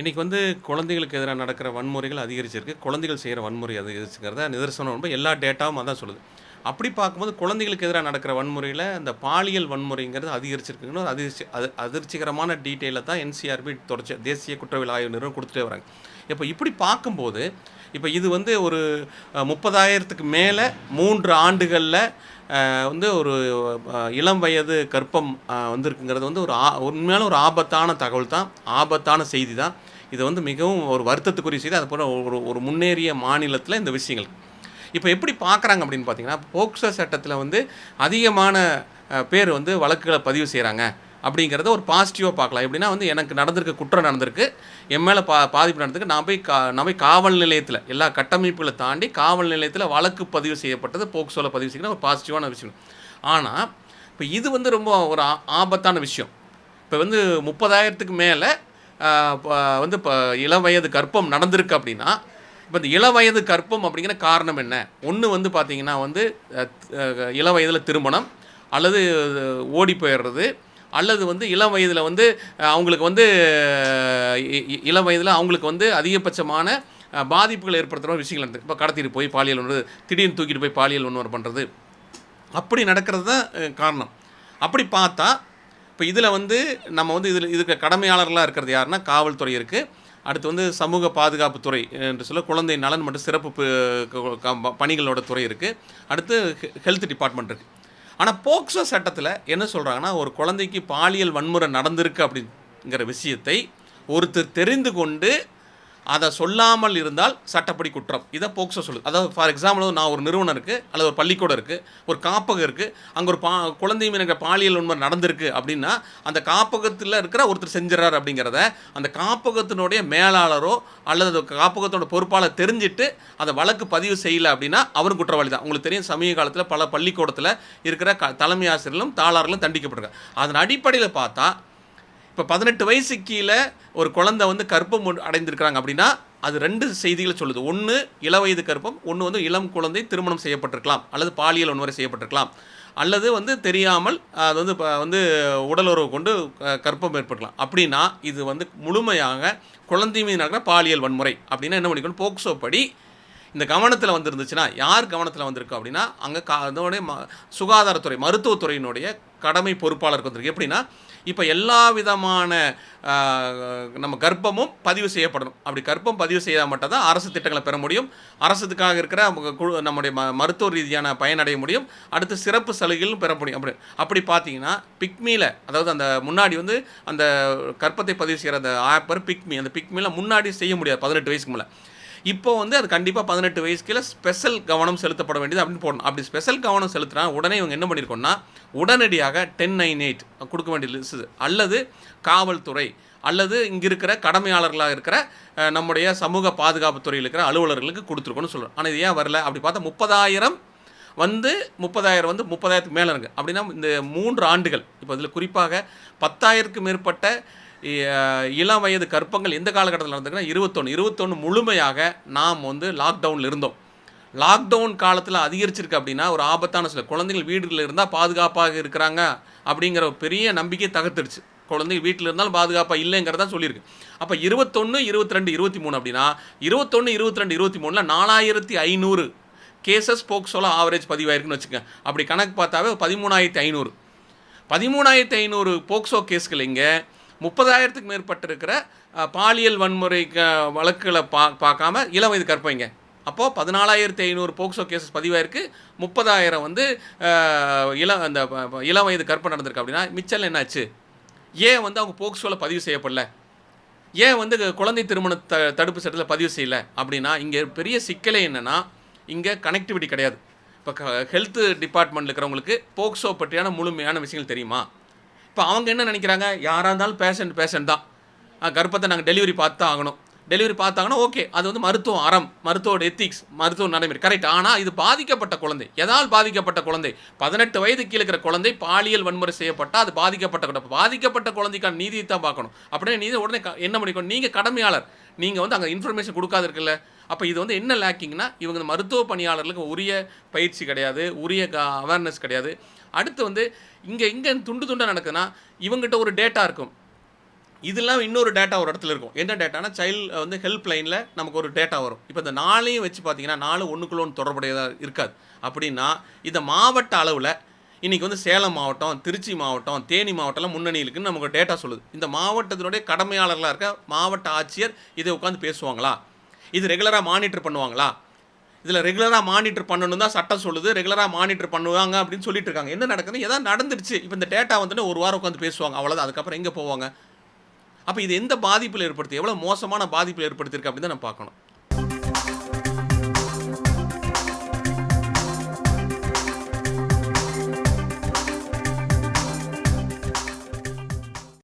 இன்றைக்கி வந்து குழந்தைகளுக்கு எதிராக நடக்கிற வன்முறைகள் அதிகரிச்சிருக்கு. குழந்தைகள் செய்கிற வன்முறை அதிகரிச்சுங்கிறத நிதர்சனம் ரொம்ப எல்லா டேட்டாவும் அதான் சொல்லுது. அப்படி பார்க்கும்போது குழந்தைகளுக்கு எதிராக நடக்கிற வன்முறையில் இந்த பாலியல் வன்முறைங்கிறது அதிகரிச்சிருக்குன்னு ஒரு அதிர்ச்சி அது அதிர்ச்சிகரமான டீட்டெயிலை தான் என்சிஆர்பி தொடர்ச்சி தேசிய குற்றவியல் ஆய்வு நிறுவனம் கொடுத்துட்டே வராங்க. இப்போ இப்படி பார்க்கும்போது இப்போ இது வந்து ஒரு முப்பதாயிரத்துக்கு மேலே மூன்று ஆண்டுகளில் வந்து ஒரு இளம் வயது கற்பம் வந்திருக்குங்கிறது வந்து ஒரு ஆ உண்மையான ஒரு ஆபத்தான தகவல் தான். ஆபத்தான செய்தி தான். இது வந்து மிகவும் ஒரு வருத்தத்துக்குரிய செய்தி. அது போல் ஒரு ஒரு முன்னேறிய மாநிலத்தில் இந்த விஷயங்கள். இப்போ எப்படி பார்க்குறாங்க அப்படின்னு பார்த்தீங்கன்னா போக்சோ சட்டத்தில் வந்து அதிகமான பேர் வந்து வழக்குகளை பதிவு செய்கிறாங்க அப்படிங்கிறத ஒரு பாசிட்டிவாக பார்க்கலாம் எப்படின்னா வந்து எனக்கு நடந்திருக்கு குற்றம் நடந்திருக்கு. என் மேலே பா பாதிப்பு நடந்திருக்கு. நான் போய் கா நான் போய் காவல் நிலையத்தில் எல்லா கட்டமைப்புகளை தாண்டி காவல் நிலையத்தில் வழக்கு பதிவு செய்யப்பட்டது போக்சோவில் பதிவு செய்யணும் ஒரு பாசிட்டிவான விஷயம். ஆனால் இப்போ இது வந்து ரொம்ப ஒரு ஆபத்தான விஷயம். இப்போ வந்து முப்பதாயிரத்துக்கு மேலே வந்து இப்போ இளம் வயது கர்ப்பம் நடந்திருக்கு அப்படின்னா இப்போ இந்த இள வயது கர்ப்பம் அப்படிங்கிற காரணம் என்ன? ஒன்று வந்து பார்த்திங்கன்னா வந்து இள வயதில் திருமணம் அல்லது ஓடி போயிடுறது அல்லது வந்து இளம் வயதில் வந்து அவங்களுக்கு வந்து இ- இ- இளம் வயதில் அவங்களுக்கு வந்து அதிகபட்சமான பாதிப்புகள் ஏற்படுத்துகிற விஷயங்கள் நடக்குது இப்போ கடத்திட்டு போய் பாலியல் ஒன்று திடீர்னு தூக்கிட்டு போய் பாலியல் ஒன்று பண்ணுறது அப்படி நடக்கிறது தான் காரணம். அப்படி பார்த்தா இப்போ இதில் வந்து நம்ம வந்து இதில் இதுக்கு கடமையாளர்களாக இருக்கிறது யாருன்னா காவல்துறை இருக்குது அடுத்து வந்து சமூக பாதுகாப்புத்துறை என்று சொல்ல குழந்தை நலன் மற்றும் சிறப்பு க- பணிகளோட துறை இருக்குது அடுத்து ஹெல்த் டிபார்ட்மெண்ட் இருக்குது ஆனால் போக்சோ சட்டத்தில் என்ன சொல்கிறாங்கன்னா ஒரு குழந்தைக்கு பாலியல் வன்முறை நடந்திருக்கு அப்படிங்கிற விஷயத்தை ஒருத்தர் தெரிந்து கொண்டு அதை சொல்லாமல் இருந்தால் சட்டப்படி குற்றம். இதை போக்சோ சொல்லுது அதாவது ஃபார் எக்ஸாம்பிள் நான் ஒரு நிறுவனம் இருக்குது அல்லது ஒரு பள்ளிக்கூடம் இருக்குது ஒரு காப்பகம் இருக்குது அங்கே ஒரு பா குழந்தை மீன்கிற பாலியல் உண்மை நடந்திருக்கு அப்படின்னா அந்த காப்பகத்தில் இருக்கிற ஒருத்தர் செஞ்சுறாரு அப்படிங்கிறத அந்த காப்பகத்தினுடைய மேலாளரோ அல்லது அந்த காப்பகத்தோட பொறுப்பாளர் தெரிஞ்சுட்டு அந்த வழக்கு பதிவு செய்யலை அப்படின்னா அவரும் குற்றவாளி தான் உங்களுக்கு தெரியும் சமீப காலத்தில் பல பள்ளிக்கூடத்தில் இருக்கிற க தலைமை ஆசிரியர்களும் தாளார்களும் தண்டிக்கப்படுறாங்க. அதன் அடிப்படையில் பார்த்தா இப்போ பதினெட்டு வயசு கீழே ஒரு குழந்தை வந்து கர்ப்பம் அடைந்திருக்கிறாங்க அப்படின்னா அது ரெண்டு செய்திகளை சொல்லுது. ஒன்று இளவயது கர்ப்பம் ஒன்று வந்து இளம் குழந்தை திருமணம் செய்யப்பட்டிருக்கலாம் அல்லது பாலியல் வன்முறை செய்யப்பட்டிருக்கலாம் அல்லது வந்து தெரியாமல் அது வந்து இப்போ வந்து உடலுறவு கொண்டு அஹ், கர்ப்பம் ஏற்படலாம். அப்படின்னா இது வந்து முழுமையாக குழந்தை மீது நடக்கிற பாலியல் வன்முறை. அப்படின்னா என்ன பண்ணிக்கணும்? போக்சோ படி இந்த கவனத்தில் வந்திருந்துச்சுன்னா யார் கவனத்தில் வந்திருக்கு அப்படின்னா அங்கே கா அதோடைய ம சுகாதாரத்துறை மருத்துவத்துறையினுடைய கடமை பொறுப்பாளருக்கு வந்திருக்கு. எப்படின்னா இப்போ எல்லா விதமான நம்ம கர்ப்பமும் பதிவு செய்யப்படணும். அப்படி கர்ப்பம் பதிவு செய்தால் மட்டும் தான் அரசு திட்டங்களை பெற முடியும். அரசுக்காக இருக்கிற குழு நம்முடைய ம மருத்துவ ரீதியான பயனடைய முடியும். அடுத்து சிறப்பு சலுகைகளும் பெற முடியும். அப்படி அப்படி பார்த்தீங்கன்னா பிக்மியில் அதாவது அந்த முன்னாடி வந்து அந்த கர்ப்பத்தை பதிவு செய்கிற அந்த ஆப்பர் பிக்மி அந்த பிக்மியில் முன்னாடி செய்ய முடியாது பதினெட்டு வயசுக்கு மேலே. இப்போ வந்து அது கண்டிப்பாக பதினெட்டு வயசுக்குள்ள ஸ்பெஷல் கவனம் செலுத்தப்பட வேண்டியது அப்படின்னு போடணும். அப்படி ஸ்பெஷல் கவனம் செலுத்தினா உடனே இவங்க என்ன பண்ணியிருக்கோம்னா உடனடியாக டென் நைன் எயிட் கொடுக்க வேண்டிய லிஸ்ட் அல்லது காவல்துறை அல்லது இங்கே இருக்கிற கடமையாளர்களாக இருக்கிற நம்முடைய சமூக பாதுகாப்பு துறையில் இருக்கிற அலுவலர்களுக்கு கொடுத்துருக்கோன்னு சொல்கிறோம் ஆனால் இது ஏன் வரல? அப்படி பார்த்தா முப்பதாயிரம் வந்து முப்பதாயிரம் வந்து முப்பதாயிரத்துக்கு மேலே இருக்குது அப்படின்னா இந்த மூன்று ஆண்டுகள் இப்போ இதில் குறிப்பாக பத்தாயிரத்துக்கு மேற்பட்ட இளம் வயது கற்பங்கள் எந்த காலகட்டத்தில் நடந்திருக்குன்னா இருபத்தொன்று இருபத்தொன்று முழுமையாக நாம் வந்து லாக்டவுனில் இருந்தோம். லாக்டவுன் காலத்தில் அதிகரிச்சிருக்கு அப்படின்னா ஒரு ஆபத்தான சில குழந்தைகள் வீடுகளில் இருந்தால் பாதுகாப்பாக இருக்கிறாங்க அப்படிங்கிற ஒரு பெரிய நம்பிக்கை தகர்த்துடுச்சு. குழந்தைகள் வீட்டில் இருந்தாலும் பாதுகாப்பாக இல்லைங்கிறதான் சொல்லியிருக்கு. அப்போ இருபத்தொன்று இருபத்தி ரெண்டு இருபத்தி மூணு அப்படின்னா இருபத்தொன்று இருபத்தி ரெண்டு இருபத்தி மூணில் நாலாயிரத்தி ஐநூறு கேசஸ் போக்ஸோலாம் ஆவரேஜ் பதிவாயிருக்குன்னு வச்சுக்கோங்க. அப்படி கணக்கு பார்த்தாவே பதிமூணாயிரத்தி ஐநூறு. பதிமூணாயிரத்தி ஐநூறு போக்சோ கேஸ்கள் இங்கே முப்பதாயிரத்துக்கு மேற்பட்டிருக்கிற பாலியல் வன்முறை க- வழக்குகளை பா பார்க்காம இளம் வயது கற்பைங்க அப்போது பதினாலாயிரத்தி ஐநூறு போக்சோ கேசஸ் பதிவாயிருக்கு. முப்பதாயிரம் வந்து இளம் அந்த இளம் வயது கற்பனை நடந்திருக்கு அப்படின்னா மிச்சல் என்னாச்சு? ஏன் வந்து அவங்க போக்சோவில் பதிவு செய்யப்படல? ஏன் வந்து குழந்தை திருமண த தடுப்பு சட்டத்தில் பதிவு செய்யல? அப்படின்னா இங்கே பெரிய சிக்கலே என்னென்னா இங்கே கனெக்டிவிட்டி கிடையாது. இப்போ ஹெல்த் டிபார்ட்மெண்ட்டில் இருக்கிறவங்களுக்கு போக்சோ பற்றியான முழுமையான விஷயங்கள் தெரியுமா? இப்போ அவங்க என்ன நினைக்கிறாங்க? யாராக இருந்தாலும் பேஷண்ட் பேஷண்ட் தான். கர்ப்பத்தை நாங்கள் டெலிவரி பார்த்து தான் ஆகணும். டெலிவரி பார்த்தாங்கன்னா ஓகே அது வந்து மருத்துவம் அறம் மருத்துவோட எத்திக்ஸ் மருத்துவ நடைமுறை. கரெக்ட் ஆனால் இது பாதிக்கப்பட்ட குழந்தை. எதால் பாதிக்கப்பட்ட குழந்தை? பதினெட்டு வயது கீழே இருக்கிற குழந்தை பாலியல் வன்முறை செய்யப்பட்டால் அது பாதிக்கப்பட்ட குழந்தை பாதிக்கப்பட்ட குழந்தைக்கான நீதியை தான் பார்க்கணும். அப்படியே நீதி உடனே என்ன பண்ணிக்கணும் நீங்கள் கடமையாளர். நீங்கள் வந்து அங்கே இன்ஃபர்மேஷன் கொடுக்காது இருக்குல்ல அப்போ இது வந்து என்ன லேக்கிங்னா இவங்க மருத்துவ பணியாளர்களுக்கு உரிய பயிற்சி கிடையாது. உரிய அவேர்னஸ் கிடையாது. அடுத்து வந்து இங்கே இங்கே துண்டு துண்டாக நடக்குதுன்னா இவங்ககிட்ட ஒரு டேட்டா இருக்கும். இதெல்லாம் இன்னொரு டேட்டா ஒரு இடத்துல இருக்கும். என்ன டேட்டானா சைல்டு வந்து ஹெல்ப் லைனில் நமக்கு ஒரு டேட்டா வரும். இப்போ இந்த நாளையும் வச்சு பார்த்தீங்கன்னா நாலு ஒன்றுக்குள்ள ஒன்று தொடர்புடையதாக இருக்காது. அப்படின்னா இந்த மாவட்ட அளவில் இன்றைக்கி வந்து சேலம் மாவட்டம் திருச்சி மாவட்டம் தேனி மாவட்டம்லாம் முன்னணி இருக்குன்னு நமக்கு டேட்டா சொல்லுது. இந்த மாவட்டத்தினுடைய கடமையாளர்களாக இருக்க மாவட்ட ஆட்சியர் இதை உட்காந்து பேசுவாங்களா? இது ரெகுலராக மானிட்டர் பண்ணுவாங்களா? இதில் ரெகுலராக மானிட்டர் பண்ணணும் தான் சட்டம் சொல்லுது. ரெகுலராக மானிட்டர் பண்ணுவாங்க அப்படின்னு சொல்லிட்டு இருக்காங்க. என்ன நடக்குது? ஏதாவது நடந்துருச்சு. இப்போ இந்த டேட்டா வந்துட்டு ஒரு வாரம் உட்காந்து பேசுவாங்க. அவ்வளோதான் அதுக்கப்புறம் எங்கே போவாங்க? அப்போ இது எந்த பாதிப்பில் ஏற்படுத்தி எவ்வளோ மோசமான பாதிப்பில் ஏற்படுத்தியிருக்கு அப்படின்னு தான் நம்ம பார்க்கணும்.